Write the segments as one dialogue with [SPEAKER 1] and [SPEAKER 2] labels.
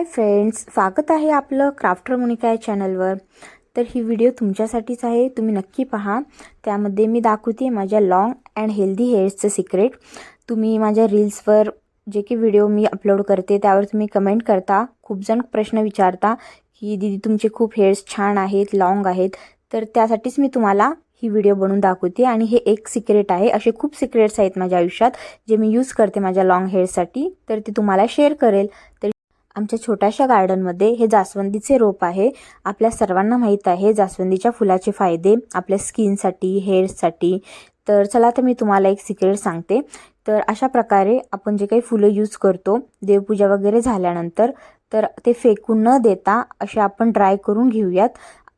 [SPEAKER 1] Hi friends स्वागत आहे आपलं क्राफ्टर मोनिका या चॅनलवर तर ही व्हिडिओ तुमच्यासाठीच आहे तुम्ही नक्की पहा. त्यामध्ये मी दाखवते माझ्या लाँग अँड हेल्दी हेअर्सचं सिक्रेट तुम्ही माझ्या रील्सवर जे की व्हिडिओ मी अपलोड करते त्यावर तुम्ही कमेंट करता. खूप जण प्रश्न विचारता की दीदी तुमचे खूप हेअर्स छान आहेत लाँग आहेत. तर त्यासाठीच मी तुम्हाला ही व्हिडिओ बनवून दाखवते. आणि हे एक सिक्रेट आहे. असे खूप सिक्रेट्स आहेत माझ्या आयुष्यात जे मी यूज करते माझ्या लाँग हेअरसाठी तर ते तुम्हाला शेअर करेल. तर आमच्या छोट्याशा गार्डनमध्ये हे जास्वंदीचे रोप आहे. आपल्या सर्वांना माहीत आहे जास्वंदीच्या फुलाचे फायदे आपल्या स्किनसाठी हेअर्ससाठी तर चला तर मी तुम्हाला एक सिक्रेट सांगते. तर अशा प्रकारे आपण जे काही फुलं यूज करतो देवपूजा वगैरे झाल्यानंतर तर ते फेकून न देता असे आपण ड्राय करून घेऊयात.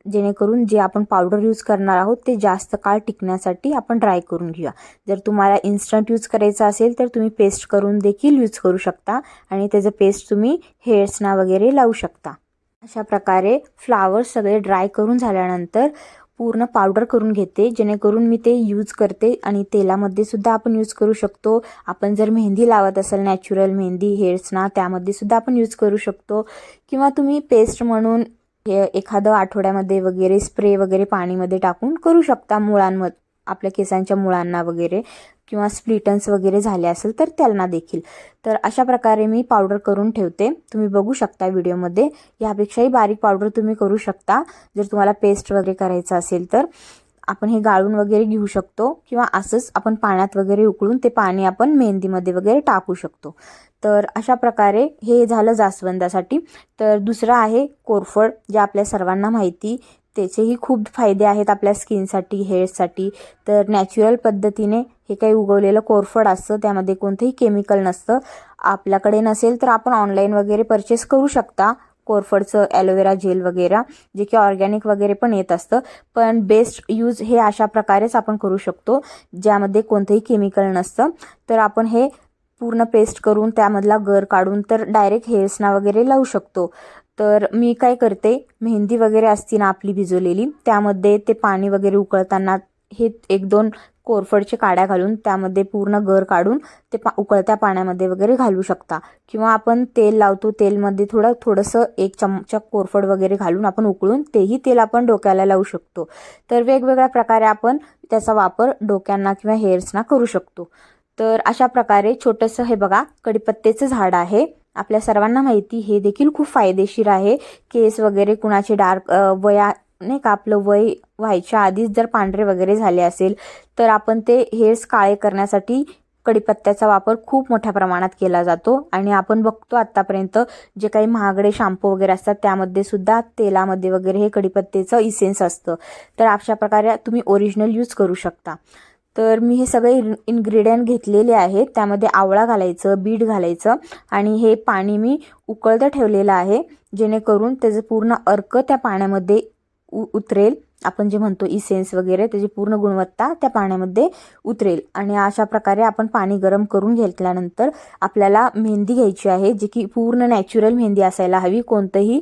[SPEAKER 1] जेणेकरून जे आपण पावडर यूज करणार आहोत ते जास्त काळ टिकण्यासाठी आपण ड्राय करून घेऊया. जर तुम्हाला इन्स्टंट यूज करायचं असेल तर तुम्ही पेस्ट करून देखील यूज करू शकता आणि त्याचं पेस्ट तुम्ही हेअर्सना वगैरे लावू शकता. अशा प्रकारे फ्लावर्स सगळे ड्राय करून झाल्यानंतर पूर्ण पावडर करून घेते जेणेकरून मी ते यूज करते आणि तेलामध्ये सुद्धा आपण यूज करू शकतो. आपण जर मेहंदी लावत असाल नॅचरल मेहंदी हेअर्सना त्यामध्ये सुद्धा आपण यूज करू शकतो. किंवा तुम्ही पेस्ट म्हणून हे एखादं आठवड्यामध्ये वगैरे स्प्रे वगैरे पाणीमध्ये टाकून करू शकता मुळांमध्ये आपल्या केसांच्या मुळांना वगैरे किंवा स्प्लिटन्स वगैरे झाले असेल तर त्यांना देखील. तर अशा प्रकारे मी पावडर करून ठेवते. तुम्ही बघू शकता व्हिडिओमध्ये. यापेक्षाही बारीक पावडर तुम्ही करू शकता. जर तुम्हाला पेस्ट वगैरे करायचं असेल तर. आपण हे गाळून वगैरे घेऊ शकतो किंवा असंच आपण पाण्यात वगैरे उकळून ते पाणी आपण मेहंदीमध्ये वगैरे टाकू शकतो. तर अशा प्रकारे हे झालं जास्वंदासाठी. तर दुसरं आहे कोरफड जे आपल्या सर्वांना माहिती त्याचेही खूप फायदे आहेत आपल्या स्किनसाठी हेअरसाठी. तर नॅचरल पद्धतीने हे काही उगवलेलं कोरफड असतं त्यामध्ये कोणतंही केमिकल नसतं. आपल्याकडे नसेल तर आपण ऑनलाईन वगैरे परचेस करू शकता. कोरफडचं ॲलोवेरा जेल वगैरे जे की ऑर्गॅनिक वगैरे पण येत असतं. पण बेस्ट यूज हे अशा प्रकारेच आपण करू शकतो ज्यामध्ये कोणतंही केमिकल नसतं. तर आपण हे पूर्ण पेस्ट करून त्यामधला गर काढून तर डायरेक्ट हेअर्सना वगैरे लावू शकतो. तर मी काय करते मेहंदी वगैरे असती ना आपली भिजवलेली त्यामध्ये ते पाणी वगैरे उकळताना हे एक दोन कोरफडचे काड्या घालून त्यामध्ये पूर्ण गर काढून ते पा उकळत्या पाण्यामध्ये वगैरे घालू शकता. किंवा आपण तेल लावतो तेलमध्ये थोडं थोडंसं एक चमचा कोरफड वगैरे घालून आपण उकळून तेही तेल आपण डोक्याला लावू शकतो. तर वेगवेगळ्या प्रकारे आपण त्याचा वापर डोक्यांना किंवा हेअर्सना करू शकतो. तर अशा प्रकारे छोटंसं हे बघा कडीपत्तेचं झाड आहे. आपल्या सर्वांना माहिती हे देखील खूप फायदेशीर आहे. केस वगैरे कुणाचे डार्क वया नाही का आपलं वय व्हायच्या आधीच जर पांढरे वगैरे झाले असेल तर आपण ते हेअर्स काळे करण्यासाठी कडीपत्त्याचा वापर खूप मोठ्या प्रमाणात केला जातो. आणि आपण बघतो आत्तापर्यंत जे काही महागडे शॅम्पू वगैरे असतात त्यामध्ये सुद्धा तेलामध्ये वगैरे हे कडीपत्तेचं इसेन्स असतं. तर अशा प्रकारे तुम्ही ओरिजिनल यूज करू शकता. तर मी हे सगळे इन्ग्रेडियंट घेतलेले आहेत. त्यामध्ये आवळा घालायचं बीट घालायचं आणि हे पाणी मी उकळतं ठेवलेलं आहे जेणेकरून त्याचं पूर्ण अर्क त्या पाण्यामध्ये उ उतरेल. आपण जे म्हणतो इसेन्स वगैरे त्याची पूर्ण गुणवत्ता त्या पाण्यामध्ये उतरेल. आणि अशा प्रकारे आपण पाणी गरम करून घेतल्यानंतर आपल्याला मेहंदी घ्यायची आहे जी की पूर्ण नॅचरल मेहंदी असायला हवी. कोणतंही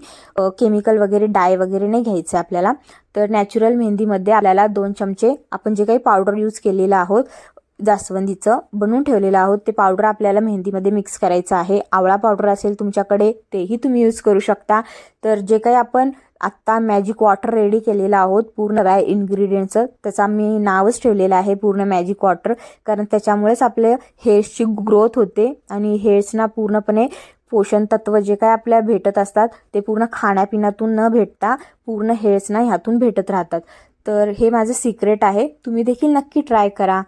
[SPEAKER 1] केमिकल वगैरे डाय वगैरे नाही घ्यायचं आपल्याला. तर नॅचरल मेहंदीमध्ये आपल्याला दोन चमचे आपण जे काही पावडर यूज केलेलं आहोत जास्वंदीचं बनवून ठेवलेलं आहोत ते पावडर आपल्याला मेहंदीमध्ये मिक्स करायचं आहे. आवळा पावडर असेल तुमच्याकडे तेही तुम्ही यूज करू शकता. तर जे काही आपण आत्ता मॅजिक वॉटर रेडी केलेलं आहोत. पूर्ण काय इन्ग्रेडियंटचं त्याचा मी नावच ठेवलेलं आहे पूर्ण मॅजिक वॉटर कारण त्याच्यामुळेच आपल्या हेअर्सची ग्रोथ होते आणि हेअर्सना पूर्णपणे पोषण तत्व जे काय आपल्या भेटत असतात ते पूर्ण खाण्यापिण्यातून न भेटता पूर्ण हेअर्सना ह्यातून भेटत राहतात. तर हे माझं सिक्रेट आहे. तुम्ही देखील नक्की ट्राय करा.